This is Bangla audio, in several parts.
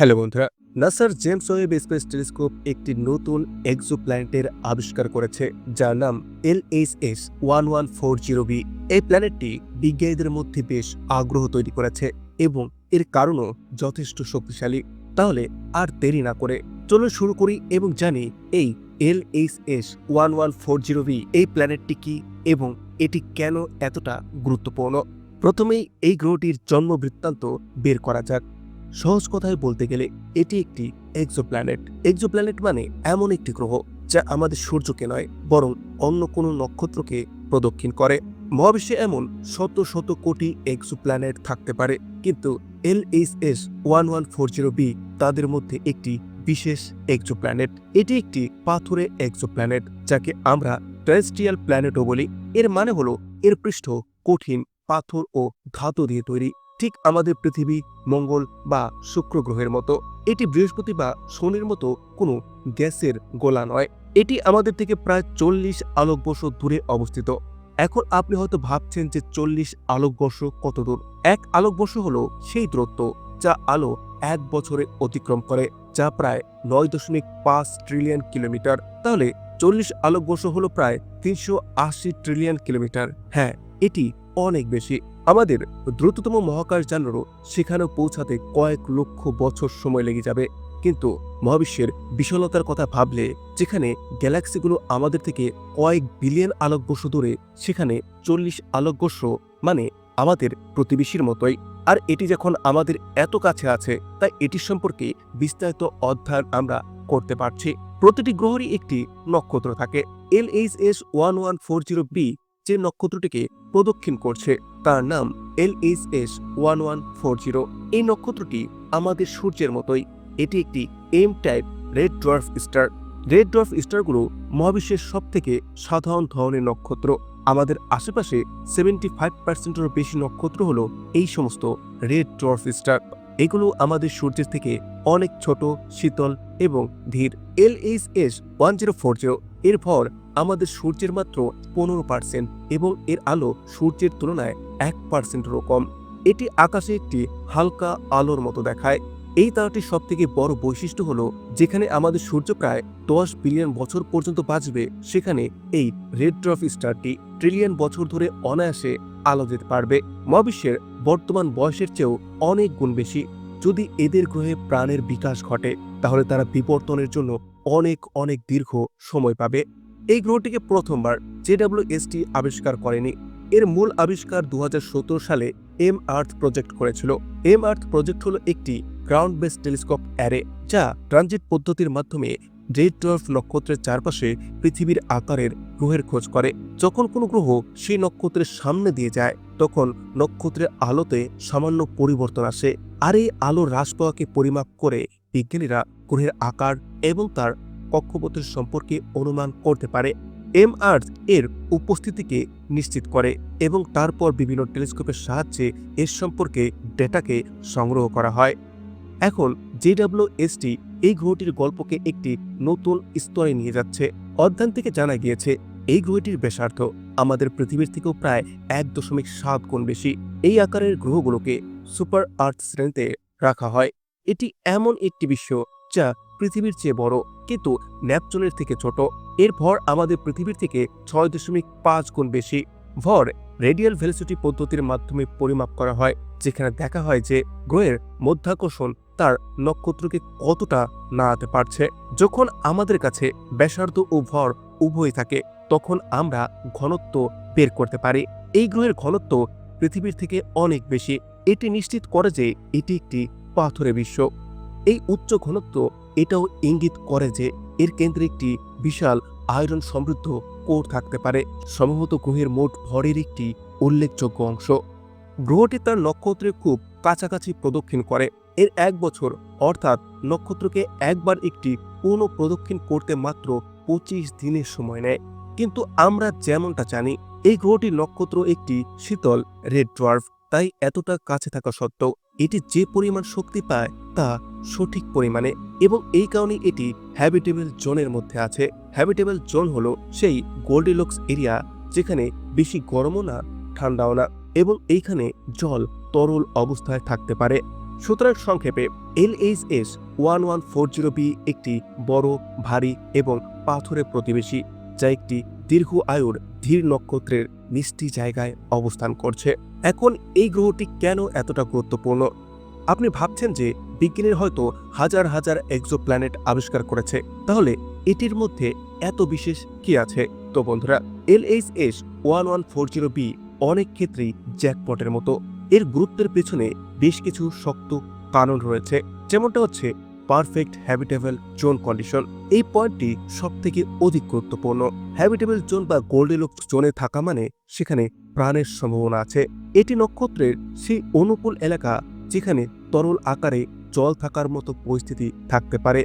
হ্যালো বন্ধুরা। নাসার জেমস ওয়েব স্পেস টেলিস্কোপ একটি নতুন এক্সোপ্ল্যানেটের আবিষ্কার করেছে, যার নাম L H S one one four zero B. এই প্ল্যানেটটি বিজ্ঞানীদের মধ্যে বেশ আগ্রহ তৈরি করেছে এবং এর কারণও যথেষ্ট শক্তিশালী। তাহলে আর দেরি না করে চলুন শুরু করি এবং জানি এই L H S one one four zero B এই প্ল্যানেটটি কি এবং এটি কেন এতটা গুরুত্বপূর্ণ। প্রথমেই এই গ্রহটির জন্ম বৃত্তান্ত বের করা যাক। সহজ কথায় বলতে গেলে এটি একটি এক্সোপ্ল্যানেট এক্সোপ্ল্যানেট মানে এমন একটি গ্রহ যা আমাদের সূর্যকে নয়, বরং অন্য কোনো নক্ষত্রকে প্রদক্ষিণ করে। মহাবিশ্বে এমন শত শত কোটি এক্সোপ্ল্যানেট থাকতে পারে, কিন্তু L H S one one four zero B তাদের মধ্যে একটি বিশেষ এক্সোপ্ল্যানেট এটি একটি পাথুরে এক্সোপ্ল্যানেট যাকে আমরা টেরেস্ট্রিয়াল প্ল্যানেটও বলি। এর মানে হলো এর পৃষ্ঠ কঠিন পাথর ও ধাতু দিয়ে তৈরি। ঠিক আমাদের পৃথিবী মঙ্গল বা শুক্র গ্রহের মতো। এটি বৃহস্পতি বা শনির মতো কোনো গ্যাসের গোলা নয়। এটি আমাদের থেকে প্রায় চল্লিশ আলোকবর্ষ দূরে অবস্থিত। এখন আপনি হয়তো ভাবছেন যে চল্লিশ আলোকবর্ষ কত দূর? এক আলোকবর্ষ হলো সেই দূরত্ব যা আলো এক বছরে অতিক্রম করে, যা প্রায় নয় দশমিক পাঁচ ট্রিলিয়ন কিলোমিটার। তাহলে চল্লিশ আলোকবর্ষ হলো প্রায় তিনশো আশি ট্রিলিয়ন কিলোমিটার। হ্যাঁ এটি অনেক বেশি। আমাদের দ্রুততম মহাকাশ মহাকাশযানেরও সেখানে পৌঁছাতে কয়েক লক্ষ বছর সময় লেগে যাবে। কিন্তু মহাবিশ্বের বিশালতার কথা ভাবলে যেখানে গ্যালাক্সিগুলো আমাদের থেকে কয়েক বিলিয়ন আলোকবর্ষ দূরে, সেখানে চল্লিশ আলোকবর্ষ মানে আমাদের প্রতিবেশীর মতোই। আর এটি যখন আমাদের এত কাছে আছে, তাই এটি সম্পর্কে বিস্তারিত অধ্যয়ন আমরা করতে পারছি। প্রতিটি গ্রহেরই একটি নক্ষত্র থাকে। L H S one one four zero B যে নক্ষত্রটিকে প্রদক্ষিণ করছে, তার নাম L H S one one four zero এই নক্ষত্রটি আমাদের সূর্যের মতোই। এটি একটি M type red dwarf star red dwarf স্টারগুলো মহাবিশ্বের সব থেকে সাধারণ ধরনের নক্ষত্র। আমাদের আশেপাশে সেভেন্টি ফাইভ পার্সেন্টেরও বেশি নক্ষত্র হলো এই সমস্ত রেড ড্রফ স্টার এগুলো আমাদের সূর্যের থেকে অনেক ছোট, শীতল এবং ধীর। L H S one zero four zero, এর ভর আমাদের সূর্যের মাত্র পনেরো পার্সেন্ট এবং এর আলো সূর্যের তুলনায় এক পার্সেন্টেরও কম। এটি আকাশে একটি হালকা আলোর মতো দেখায়। এই তারাটির সব থেকে বড় বৈশিষ্ট্য হলো, যেখানে আমাদের সূর্য প্রায় দশ বিলিয়ন বছর পর্যন্ত বাঁচবে, সেখানে এই রেড ড্রফ স্টারটি ট্রিলিয়ন বছর ধরে অনায়াসে আলো দিতে পারবে। মহাবিশ্বের বর্তমান বয়সের চেয়েও অনেক গুণ বেশি। যদি এদের গ্রহে প্রাণের বিকাশ ঘটে, তাহলে তারা বিবর্তনের জন্য অনেক অনেক দীর্ঘ সময় পাবে। এই গ্রহটিকে প্রথমবার জেডাব্লিউএসটি আবিষ্কার করেনি। এর মূল আবিষ্কার দু হাজার সতেরো সালে এম আর্থ প্রজেক্ট করেছিল। এম আর্থ প্রজেক্ট হলো একটি গ্রাউন্ড বেস টেলিস্কোপ অ্যারে যা ট্রানজিট পদ্ধতির মাধ্যমে রেড ড্রফ নক্ষত্রের চারপাশে পৃথিবীর আকারের গ্রহের খোঁজ করে। যখন কোনো গ্রহ সেই নক্ষত্রের সামনে দিয়ে যায়, তখন নক্ষত্রের আলোতে সামান্য পরিবর্তন আসে আর এই আলো হ্রাস পাওয়াকে পরিমাপ করে বিজ্ঞানীরা গ্রহের আকার এবং তার কক্ষপথের সম্পর্কে অনুমান করতে পারে। এম আর্থ এর উপস্থিতিকে নিশ্চিত করে এবং তারপর বিভিন্ন টেলিস্কোপের সাহায্যে এর সম্পর্কে ডেটাকে সংগ্রহ করা হয়। এখন জেডাব্লিউএসটি এই গ্রহটির গল্পকে একটি নতুন স্তরে নিয়ে যাচ্ছে। অধ্যয়ন থেকে জানা গিয়েছে, এই গ্রহটির ব্যাসার্ধ আমাদের পৃথিবীর থেকেও প্রায় এক দশমিক সাত গুণ বেশি। এই আকারের গ্রহগুলোকে সুপার আর্থ শ্রেণীতে রাখা হয়। এটি এমন একটি বিশ্ব যা পৃথিবীর চেয়ে বড়, কিন্তু ন্যাপচনের থেকে ছোট। এর ভর আমাদের পৃথিবীর থেকে ছয় দশমিক পাঁচ গুণ বেশি। ভর রেডিয়াল ভেলোসিটি পদ্ধতির মাধ্যমে পরিমাপ করা হয়, যেখানে দেখা হয় যে গ্রহের মধ্যাকর্ষণ তার নক্ষত্রকে কতটা নাড়াতে পারছে। যখন আমাদের কাছে ব্যাসার্ধ ও ভর উভয় থাকে, তখন আমরা ঘনত্ব বের করতে পারি। এই গ্রহের ঘনত্ব পৃথিবীর থেকে অনেক বেশি। এটি নিশ্চিত করে যে এটি একটি পাথরে বিশ্ব। এই উচ্চ ঘনত্ব এটাও ইঙ্গিত করে যে এর কেন্দ্রে একটি বিশাল আয়রন সমৃদ্ধ কোর থাকতে পারে। সম্ভবত গ্রহের মোট ভরের একটি উল্লেখযোগ্য অংশ। গ্রহটি তার নক্ষত্রের খুব কাছাকাছি প্রদক্ষিণ করে। এর এক বছর, অর্থাৎ নক্ষত্রকে একবার একটি পূর্ণ প্রদক্ষিণ করতে মাত্র পঁচিশ দিনের সময় নেয়। কিন্তু আমরা যেমনটা জানি, এই গ্রহটির নক্ষত্র একটি শীতল রেড ডোয়ার্ফ, তাই এতটা কাছে থাকা সত্ত্বেও এটি যে পরিমাণ শক্তি পায় তা সঠিক পরিমাণে এবং এই কারণে এটি হ্যাবিটেবল জোনের মধ্যে আছে। হ্যাবিটেবল জোন হলো সেই গোল্ডিলক্স এরিয়া যেখানে বেশি গরমও না, ঠান্ডাও না এবং এইখানে জল তরল অবস্থায় থাকতে পারে। সুতরাং সংক্ষেপে LHS one one four zero B একটি বড়, ভারী এবং পাথরের প্রতিবেশী যা একটি দীর্ঘ আয়ুর ধীর নক্ষত্রের মিষ্টি জায়গায় অবস্থান করছে। এখন এই গ্রহটি কেন এতটা গুরুত্বপূর্ণ? আপনি ভাবছেন যে বিজ্ঞানীর হয়তো হাজার হাজার এক্সোপ্ল্যানেট আবিষ্কার করেছে। তাহলে এটির মধ্যে এত বিশেষ কি আছে? তো বন্ধুরা L H S one one four zero B অনেক ক্ষেত্রেই জ্যাকপটের মতো। এর গুরুত্বের পেছনে বেশ কিছু শক্ত কারণ রয়েছে। যেমনটা হচ্ছে পারফেক্ট হ্যাবিটেবল জোন কন্ডিশন। এই পয়েন্টটি সব থেকে অধিক গুরুত্বপূর্ণ। হ্যাবিটেবল জোন বা গোল্ডেলক জোনে থাকা মানে সেখানে প্রাণের সম্ভাবনা আছে। এটি নক্ষত্রের সেই অনুকূল এলাকা যেখানে তরল আকারে জল থাকার মতো পরিস্থিতি থাকতে পারে।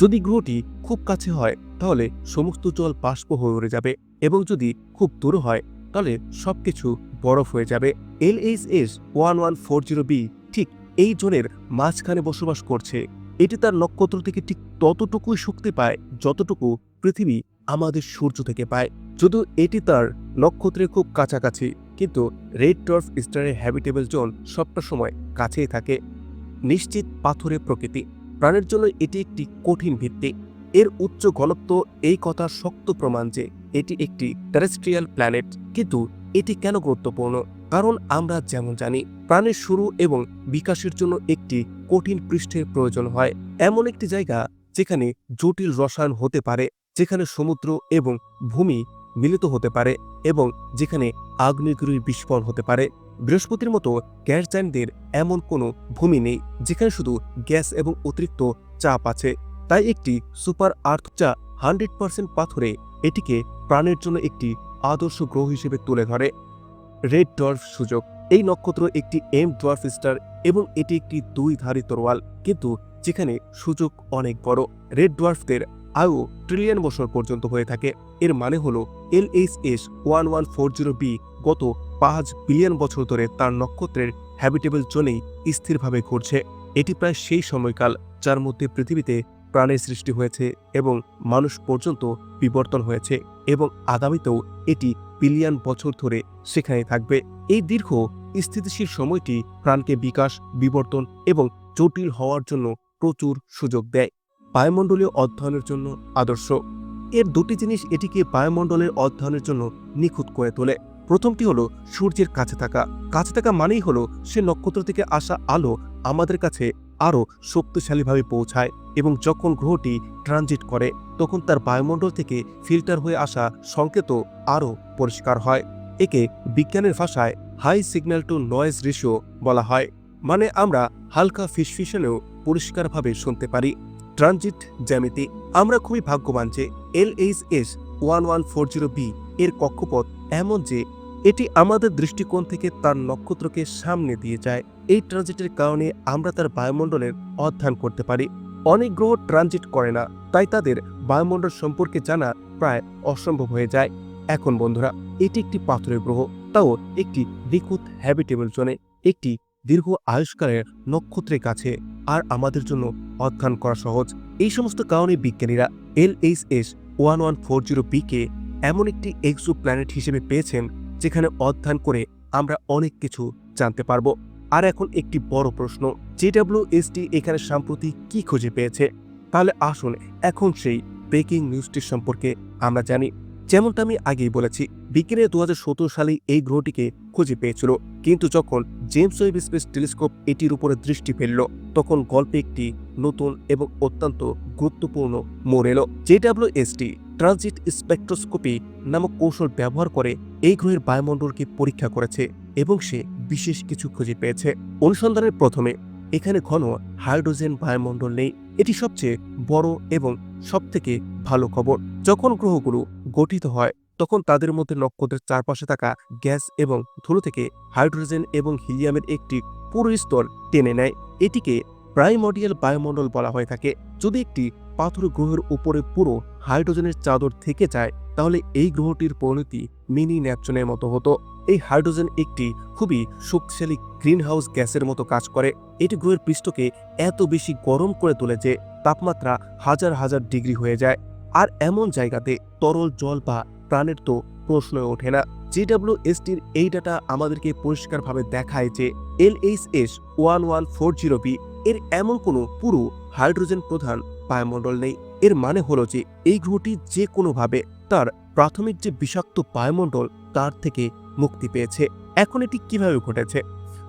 যদি গ্রহটি খুব কাছে হয়, তাহলে সমস্ত জল বাষ্প হয়ে উড়ে যাবে এবং যদি খুব দূর হয়, তাহলে সবকিছু বরফ হয়ে যাবে। L H S one one four zero B ঠিক এই জোনের মাঝখানে বসবাস করছে। এটি তার নক্ষত্র থেকে ঠিক ততটুকুই শক্তি পায় যতটুকু পৃথিবী আমাদের সূর্য থেকে পায়। যদিও এটি তার নক্ষত্রের খুব কাছাকাছি, কিন্তু রেড টর্ফ স্টারের হ্যাবিটেবল জোন সবটা সময় কাছেই থাকে। নিশ্চিত পাথরের প্রকৃতি। প্রাণের জন্য এটি একটি কঠিন ভিত্তি। এর উচ্চ ঘনত্ব এই কথা শক্ত প্রমাণ যে এটি একটি টেরেস্ট্রিয়াল প্ল্যানেট কিন্তু এটি কেন গুরুত্বপূর্ণ? কারণ আমরা যেমন জানি, প্রাণের শুরু এবং বিকাশের জন্য একটি কঠিন পৃষ্ঠের প্রয়োজন হয়। এমন একটি জায়গা যেখানে জটিল রসায়ন হতে পারে, যেখানে সমুদ্র এবং ভূমি মিলিত হতে পারে এবং যেখানে আগ্নেয়গিরির বিস্ফোরণ হতে পারে। বৃহস্পতির মতো গ্যাস জাইন্টদের এমন কোনো ভূমি নেই, যেখানে শুধু গ্যাস এবং অতিরিক্ত চাপ আছে। তাই একটি সুপার আর্থ যা হান্ড্রেড পার্সেন্ট পাথরে এটিকে প্রাণের জন্য একটি আদর্শ গ্রহ হিসেবে তুলে ধরে। রেড ডর্ফ সুযোগ। এই নক্ষত্র একটি এম ডোয়ার্ফ স্টার এবং এটি একটি দুই ধারী তরোয়াল, কিন্তু যেখানে সুযোগ অনেক বড়। রেড ডোয়ার্ফদের আয়ু ট্রিলিয়ন বছর পর্যন্ত হয়ে থাকে। এর মানে হল L H S one one four zero B গত পাঁচ বিলিয়ন বছর ধরে তার নক্ষত্রের হ্যাবিটেবল জোনেই স্থিরভাবে ঘুরছে। এটি প্রায় সেই সময়কাল যার মধ্যে পৃথিবীতে প্রাণের সৃষ্টি হয়েছে এবং মানুষ পর্যন্ত বিবর্তন হয়েছে এবং আগামীতেও এটি বিলিয়ন বছর ধরে সেখানে থাকবে। এই দীর্ঘ, স্থিতিশীল সময়টি প্রাণকে বিকাশ, বিবর্তন এবং জটিল হওয়ার জন্য প্রচুর সুযোগ দেয়। বায়ুমণ্ডলীয় অধ্যয়নের জন্য আদর্শ। এর দুটি জিনিস এটিকে বায়ুমণ্ডলের অধ্যয়নের জন্য নিখুঁত করে তোলে। প্রথমটি হলো সূর্যের কাছে থাকা। কাছে থাকা মানেই হলো সে নক্ষত্র থেকে আসা আলো আমাদের কাছে আরও শক্তিশালীভাবে পৌঁছায় এবং যখন গ্রহটি ট্রানজিট করে, তখন তার বায়ুমণ্ডল থেকে ফিল্টার হয়ে আসা সংকেত আরও পরিষ্কার হয়। একে বিজ্ঞানের ভাষায় high signal to noise ratio বলা হয়। মানে আমরা হালকা ফিসফিসানেও পরিষ্কারভাবে শুনতে পারি। ট্রানজিট জ্যামিতি। আমরা খুবই ভাগ্যবান যে L H S one one four zero B এর কক্ষপথ এমন যে এটি আমাদের দৃষ্টিকোণ থেকে তার নক্ষত্রকে সামনে দিয়ে যায়। এই ট্রানজিটের কারণে আমরা তার বায়ুমণ্ডলের অধ্যয়ন করতে পারি। অনেক গ্রহ ট্রানজিট করে না, তাই তাদের বায়ুমণ্ডল সম্পর্কে জানা প্রায় অসম্ভব হয়ে যায়। এখন বন্ধুরা, এটি একটি পাথরের গ্রহ, তাও একটি নিখুঁত হ্যাবিটেবল জোনে একটি দীর্ঘ আয়ুষ্কালের নক্ষত্রের কাছে, আর আমাদের জন্য অধ্যয়ন করা সহজ। এই সমস্ত কারণে বিজ্ঞানীরা L H S one one four zero বিকে এমন একটি এক্সো প্ল্যানেট হিসেবে পেয়েছেন, যেখানে অধ্যয়ন করে আমরা অনেক কিছু জানতে পারব। আর এখন একটি বড় প্রশ্ন, জেডাব্লিউএসটি এখানে সাম্প্রতি কি খুঁজে পেয়েছে? তাহলে আসুন এখন সেই ব্রেকিং নিউজটির সম্পর্কে আমরা জানি। যেমনটা আমি আগেই বলেছি বিজ্ঞানীরা দু হাজার সালে এই গ্রহটিকে খুঁজে পেয়েছিল। কিন্তু যখন জেমস ওয়েব স্পেস টেলিস্কোপ এটির উপরে দৃষ্টি ফেলল, তখন গল্পে একটি নতুন এবং অত্যন্ত গুরুত্বপূর্ণ মোড় এলো। জেডাব্লিউএসটি ট্রানজিট স্পেকট্রোস্কোপি নামক কৌশল ব্যবহার করে এই গ্রহের বায়ুমণ্ডলকে পরীক্ষা করেছে এবং সে বিশেষ কিছু খুঁজে পেয়েছে। অনুসন্ধানের প্রথমে এখানে ঘন হাইড্রোজেন বায়ুমণ্ডল নেই। এটি সবচেয়ে বড় এবং সবথেকে ভালো খবর। যখন গ্রহগুলো গঠিত হয়, তখন তাদের মধ্যে নক্ষত্রের চারপাশে থাকা গ্যাস এবং ধুলো থেকে হাইড্রোজেন এবং হিলিয়ামের একটি পুরো স্তর টেনে নেয়। এটিকে প্রাইমডিয়াল বায়ুমণ্ডল বলা হয়ে থাকে। যদি একটি পাথর গ্রহের উপরে পুরো হাইড্রোজেনের চাদর থেকে যায়, তাহলে এই গ্রহটির পরিণতি মিনি ন্যাপচনের মতো হতো। এই হাইড্রোজেন একটি খুবই শক্তিশালী গ্রিনহাউস গ্যাসের মতো কাজ করে। এটি গ্রহের পৃষ্ঠকে এত বেশি গরম করে তোলে যে তাপমাত্রা হাজার হাজার ডিগ্রি হয়ে যায়। আর এমন জায়গাতে তরল জল বা প্রাণের তো প্রশ্ন ওঠে না। জেডাব্লিউএসটির এই ডাটা আমাদেরকে পরিষ্কারভাবে দেখায় যে LHS one one four zero B এর এমন কোনো পুরো হাইড্রোজেন প্রধান বায়ুমণ্ডল নেই। এর মানে হলো যে এই গ্রহটি যে কোনোভাবে তার প্রাথমিক যে বিষাক্ত বায়ুমণ্ডল তার থেকে মুক্তি পেয়েছে। এখন এটি কীভাবে ঘটেছে?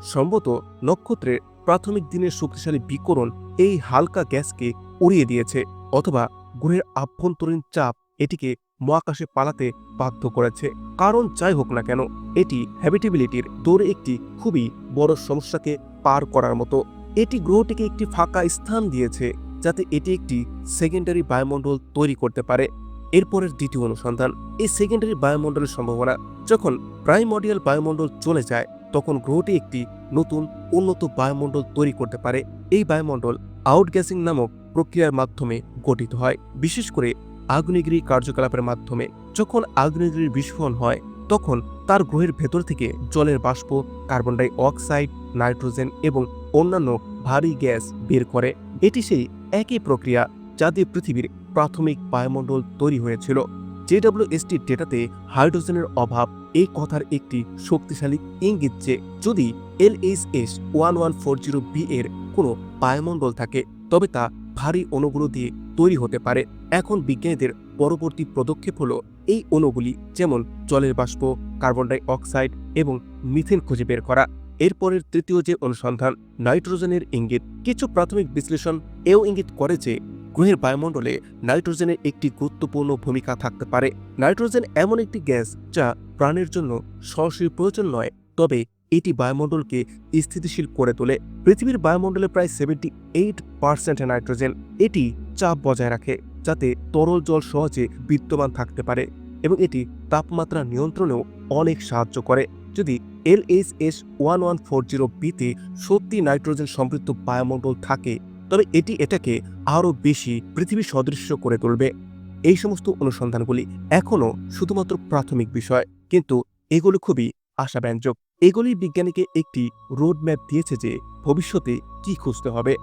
সম্ভবত নক্ষত্রের প্রাথমিক দিনের শক্তিশালী বিকরণ এই হালকা গ্যাসকে উড়িয়ে দিয়েছে, অথবা গ্রহের আভ্যন্তরীণ চাপ এটিকে মহাকাশে পালাতে বাধ্য করেছে। কারণ যাই হোক না কেন, এটি হ্যাবিটেবিলিটির দৌড়ে একটি খুবই বড় সমস্যাকে পার করার মতো। এটি গ্রহটিকে একটি ফাঁকা স্থান দিয়েছে, যাতে এটি একটি সেকেন্ডারি বায়ুমণ্ডল তৈরি করতে পারে। এরপরের দ্বিতীয় অনুসন্ধান এই সেকেন্ডারি বায়ুমণ্ডলের সম্ভাবনা। যখন প্রাইমোডিয়াল বায়ুমণ্ডল চলে যায়, তখন গ্রহটি একটি নতুন, উন্নত বায়ুমণ্ডল তৈরি করতে পারে। এই বায়ুমণ্ডল আউটগ্যাসিং নামক প্রক্রিয়ার মাধ্যমে গঠিত হয়। বিশেষ করে আগ্নেয়গিরি কার্যকলাপের মাধ্যমে। যখন আগ্নেয়গিরির বিস্ফোরণ হয়, তখন তার গ্রহের ভেতর থেকে জলের বাষ্প কার্বন ডাই অক্সাইড নাইট্রোজেন এবং অন্যান্য ভারী গ্যাস বের করে। এটি সেই একই প্রক্রিয়া যা দিয়ে পৃথিবীর প্রাথমিক বায়ুমণ্ডল তৈরি হয়েছিল। জেডব্লিউএসটির ডেটাতে হাইড্রোজেনের অভাব এই কথার একটি শক্তিশালী ইঙ্গিত যে, যদি LHS one one four zero B এর কোনো বায়ুমণ্ডল থাকে, তবে তা ভারী অণুগুলো দিয়ে তৈরি হতে পারে। এখন বিজ্ঞানীদের পরবর্তী পদক্ষেপ হল এই অণুগুলি যেমন জলের বাষ্প, কার্বন ডাই অক্সাইড এবং মিথেন খুঁজে বের করা। এরপরের তৃতীয় যে অনুসন্ধান, নাইট্রোজেনের ইঙ্গিত। কিছু প্রাথমিক বিশ্লেষণ এও ইঙ্গিত করে যে গ্রহের বায়ুমণ্ডলে নাইট্রোজেনের একটি গুরুত্বপূর্ণ ভূমিকা থাকতে পারে। নাইট্রোজেন এমন একটি গ্যাস যা প্রাণের জন্য সরাসরি প্রয়োজন নয়, তবে এটি বায়ুমণ্ডলকে স্থিতিশীল করে তোলে। পৃথিবীর বায়ুমণ্ডলে প্রায় সেভেন্টি এইট পার্সেন্ট নাইট্রোজেন এটি চাপ বজায় রাখে, যাতে তরল জল সহজে বিদ্যমান থাকতে পারে এবং এটি তাপমাত্রা নিয়ন্ত্রণেও অনেক সাহায্য করে। যদি LHS one one four zero বিতে সত্যি নাইট্রোজেন সমৃদ্ধ বায়ুমণ্ডল থাকে তবে এটি এটাকে আরও বেশি পৃথিবী সদৃশ্য করে তুলবে। এই সমস্ত অনুসন্ধানগুলি এখনও শুধুমাত্র প্রাথমিক বিষয়, কিন্তু এগুলো খুবই আশাব্যঞ্জক। এগুলি বিজ্ঞানীকে একটি রোডম্যাপ দিয়েছে যে ভবিষ্যতে কি খুঁজতে হবে।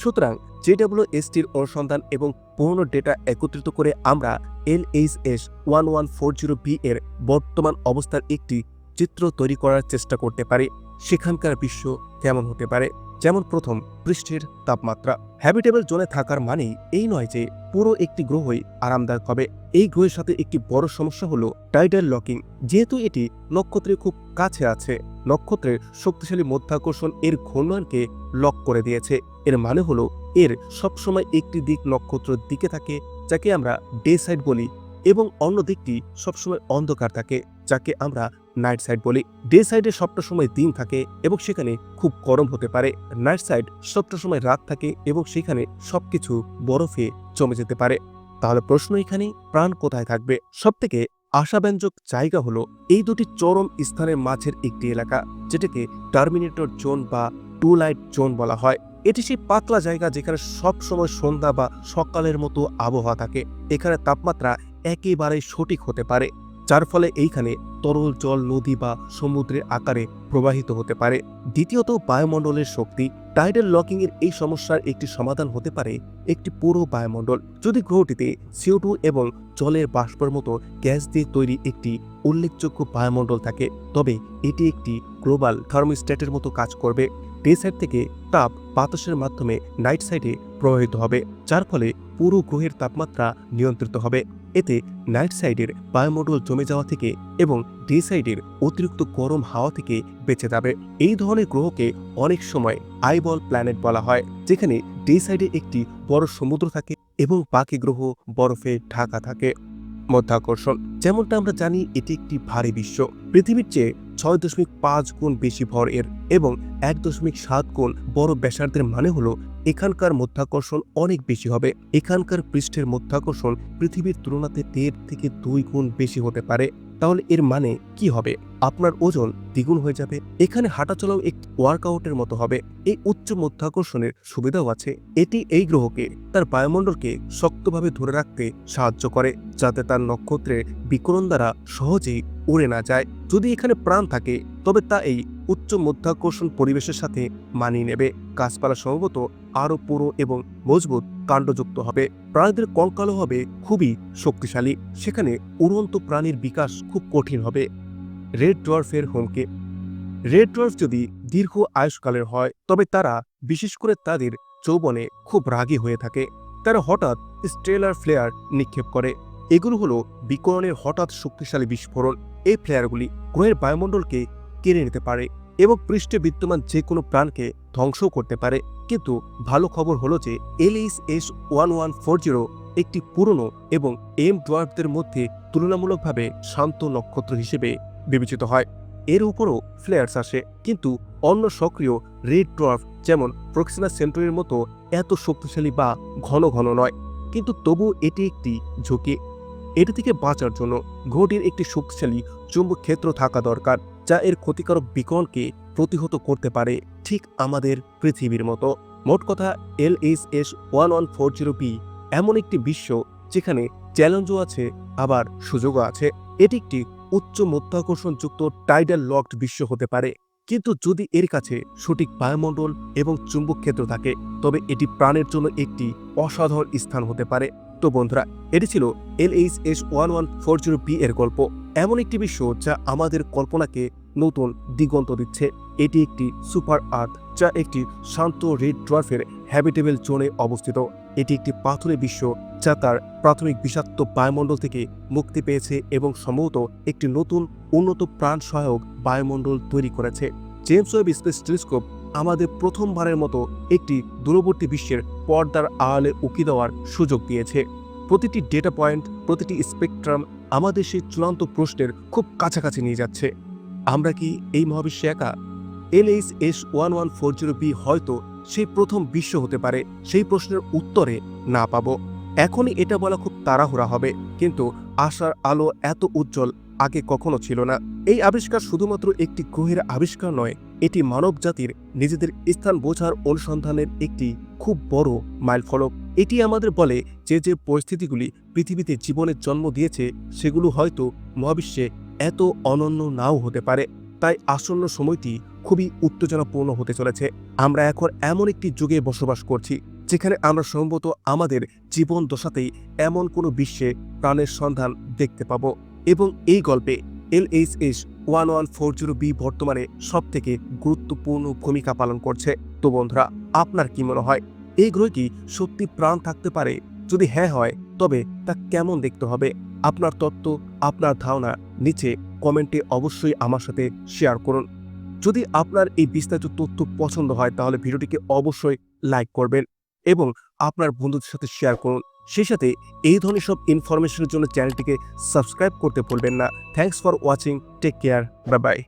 সুতরাং জেডব্লিউএসটির অনুসন্ধান এবং পুরনো ডেটা একত্রিত করে আমরা LHS one one four zero B এর বর্তমান অবস্থার একটি চিত্র তৈরি করার চেষ্টা করতে পারি। সেখানকার বিশ্ব কেমন হতে পারে? যেমন প্রথম, পৃষ্ঠের তাপমাত্রা। হ্যাবিটেবল জোনে থাকার মানেই এই নয় যে পুরো একটি গ্রহই আরামদায়ক হবে। এই গ্রহের সাথে একটি বড় সমস্যা হলো টাইডাল লকিং যেহেতু এটি নক্ষত্রের খুব কাছে আছে, নক্ষত্রের শক্তিশালী মধ্যাকর্ষণ এর ঘূর্ণয়নকে লক করে দিয়েছে। এর মানে হলো এর সবসময় একটি দিক নক্ষত্রের দিকে থাকে, যাকে আমরা ডে সাইড বলি, এবং অন্য দিকটি সবসময় অন্ধকার থাকে, যাকে আমরা নাইট সাইড বলি, ডে সাইডে সবটা সময় দিন থাকে এবং সেখানে খুব গরম হতে পারে। নাইট সাইড সবটা সময় রাত থাকে এবং সেখানে সবকিছু বরফে জমে যেতে পারে। তাহলে প্রশ্ন এখানে, প্রাণ কোথায় থাকবে? সবথেকে আশাব্যঞ্জক জায়গা হলো এই দুটি চরম স্থানের মাঝের একটি এলাকা, যেটাকে টার্মিনেটর জোন বা টু লাইট জোন বলা হয়। এটি সেই পাতলা জায়গা যেখানে সব সময় সন্ধ্যা বা সকালের মতো আবহাওয়া থাকে। এখানে তাপমাত্রা একেবারে সঠিক হতে পারে। যার ফলে এইখানে তরল জল, নদী বা সমুদ্রের আকারে প্রবাহিত হতে পারে। দ্বিতীয়ত, বায়ুমণ্ডলের শক্তি। টাইডাল লকিং এর এই সমস্যার একটি সমাধান হতে পারে একটি পুরো বায়ুমণ্ডল। যদি গ্রহটিতে সিও এবং জলের বাষ্পের মতো গ্যাস দিয়ে তৈরি একটি উল্লেখযোগ্য বায়ুমণ্ডল থাকে, তবে এটি একটি গ্লোবাল থার্মোস্ট্যাটের মতো কাজ করবে। ডে সাইড থেকে তাপ বাতাসের মাধ্যমে নাইট সাইডে প্রবাহিত হবে, যার ফলে পুরো গ্রহের তাপমাত্রা নিয়ন্ত্রিত হবে। এতে নাইট সাইডের বায়ুমণ্ডল জমে যাওয়া থেকে এবং ডে সাইডের অতিরিক্ত গরম হাওয়া থেকে বেঁচে যাবে। এই ধরনের গ্রহকে অনেক সময় আইবল প্ল্যানেট বলা হয়, যেখানে ডে সাইডে একটি বড় সমুদ্র থাকে এবং বাকি গ্রহ বরফে ঢাকা থাকে। মধ্যাকর্ষণ, যেমনটা আমরা জানি এটি একটি ভারী বিশ্ব। পৃথিবীর চেয়ে ছয় দশমিক পাঁচ গুণ বেশি ভর এর এবং এক দশমিক সাত গুণ বড় ব্যাসার্ধের মানে হলো এখানকার মধ্যাকর্ষণ অনেক বেশি হবে। এখানকার পৃষ্ঠের মধ্যাকর্ষণ পৃথিবীর তুলনাতে দেড় থেকে দুই গুণ বেশি হতে পারে। তাহলে এর মানে কি হবে? আপনার ওজন দ্বিগুণ হয়ে যাবে। এখানে হাঁটাচলাও একটি ওয়ার্কআউটের মতো হবে। এই উচ্চ মধ্যাকর্ষণের সুবিধাও আছে। এটি এই গ্রহকে, তার বায়ুমণ্ডলকে শক্তভাবে ধরে রাখতে সাহায্য করে, যাতে তার নক্ষত্রের বিকরণ দ্বারা সহজেই উড়ে না যায়। যদি এখানে প্রাণ থাকে, তবে তা এই উচ্চ মধ্যাকর্ষণ পরিবেশের সাথে মানিয়ে নেবে। গাছপালা সম্ভবত আরও পুরো এবং মজবুত কাণ্ডযুক্ত হবে। প্রাণীদের কঙ্কালও হবে, খুবই শক্তিশালী। সেখানে উড়ন্ত প্রাণীর বিকাশ খুব কঠিন হবে। রেড ডোয়ার্ফের হোমকে। রেড ডোয়ার্ফ যদি দীর্ঘ আয়ুষ্কালের হয়, তবে তারা, বিশেষ করে তাদের যৌবনে খুব রাগী হয়ে থাকে। তারা হঠাৎ স্ট্রেলার ফ্লেয়ার নিক্ষেপ করে। এগুলো হলো বিকরণের হঠাৎ শক্তিশালী বিস্ফোরণ। এই ফ্লেয়ারগুলি গ্রহের বায়ুমণ্ডলকে কেড়ে নিতে পারে। এবং পৃষ্ঠে বিদ্যমান যে কোনো প্রাণকে ধ্বংসও করতে পারে। কিন্তু ভালো খবর হলো যে LH S one one four zero একটি পুরনো এবং এম ডোয়ার্ফদের মধ্যে তুলনামূলকভাবে শান্ত নক্ষত্র হিসেবে বিবেচিত হয়। এর উপরও ফ্লেয়ার্স আসে, কিন্তু অন্য সক্রিয় রেড ড্রফ যেমন প্রক্সিমা সেন্টুরির মতো এত শক্তিশালী বা ঘন ঘন নয়। কিন্তু তবু এটি একটি ঝুঁকি। এটি থেকে বাঁচার জন্য ঘটির একটি শক্তিশালী চুম্বক ক্ষেত্র থাকা দরকার। যা এর ক্ষতিকারক বিকরণকে প্রতিহত করতে পারে ঠিক আমাদের পৃথিবীর মতো। মোট কথা, L H S one one four zero P এমন একটি বিশ্ব যেখানে চ্যালেঞ্জও আছে, আবার সুযোগও আছে। এটি একটি উচ্চ মধ্যাকর্ষণযুক্ত টাইডাল লকড বিশ্ব হতে পারে। কিন্তু যদি এর কাছে সঠিক বায়ুমণ্ডল এবং চুম্বক ক্ষেত্র থাকে, তবে এটি প্রাণের জন্য একটি অসাধারণ স্থান হতে পারে। তো বন্ধুরা, এটি ছিল L H S one one four zero B এর গল্প। এমন একটি বিশ্ব যা আমাদের কল্পনাকে নতুন দিগন্ত দিচ্ছে। এটি একটি সুপার আর্থ, যা একটি শান্ত রেড ড্রাফের হ্যাবিটেবল জোনে অবস্থিত। এটি একটি পাথুরে বিশ্ব, যা তার প্রাথমিক বিষাক্ত বায়ুমণ্ডল থেকে মুক্তি পেয়েছে এবং সম্ভবত একটি নতুন উন্নত প্রাণ সহায়ক বায়ুমণ্ডল তৈরি করেছে। জেমস ওয়েব স্পেস টেলিস্কোপ আমাদের প্রথমবারের মতো একটি দূরবর্তী বিশ্বের পর্দার আড়ালে উঁকি দেওয়ার সুযোগ দিয়েছে। প্রতিটি ডেটা পয়েন্ট, প্রতিটি স্পেকট্রাম আমাদের সেই চূড়ান্ত প্রশ্নের খুব কাছাকাছি নিয়ে যাচ্ছে। আমরা কি এই মহাবিশ্বে একা? LH S one one four zero B হয়তো সেই প্রথম বিশ্ব হতে পারে, সেই প্রশ্নের উত্তরে না পাবো। এখনই এটা বলা খুব তাড়াহুড়া হবে, কিন্তু আশার আলো এত উজ্জ্বল আগে কখনো ছিল না। এই আবিষ্কার শুধুমাত্র একটি গ্রহের আবিষ্কার নয়, এটি মানব জাতির নিজেদের স্থান বোঝার অনুসন্ধানের একটি খুব বড় মাইলফলক। এটি আমাদের বলে যে যে পরিস্থিতিগুলি পৃথিবীতে জীবনের জন্ম দিয়েছে, সেগুলো হয়তো মহাবিশ্বে এত অনন্য নাও হতে পারে। তাই আসন্ন সময়টি খুবই উত্তেজনাপূর্ণ হতে চলেছে। আমরা এখন এমন একটি যুগে বসবাস করছি, যেখানে আমরা সম্ভবত আমাদের জীবন দশাতেই এমন কোনো বিশ্বে প্রাণের সন্ধান দেখতে পাব। এবং এই গল্পে L H S one one four zero B বর্তমানে সব থেকে গুরুত্বপূর্ণ ভূমিকা পালন করছে। তো বন্ধুরা, আপনার কি মনে হয়, এই গ্রহে কি সত্যি প্রাণ থাকতে পারে? যদি হ্যাঁ হয়, তবে তা কেমন দেখতে হবে? আপনার তত্ত্ব, আপনার ধারণা নিচে কমেন্টে অবশ্যই আমার সাথে শেয়ার করুন। যদি আপনার এই বিস্তারিত তথ্য পছন্দ হয়, তাহলে ভিডিওটিকে অবশ্যই লাইক করবেন এবং আপনার বন্ধুদের সাথে শেয়ার করুন। সেই সাথে এই ধরনের সব ইনফরমেশনের জন্য চ্যানেলটিকে সাবস্ক্রাইব করতে ভুলবেন না। Thanks for watching take care bye bye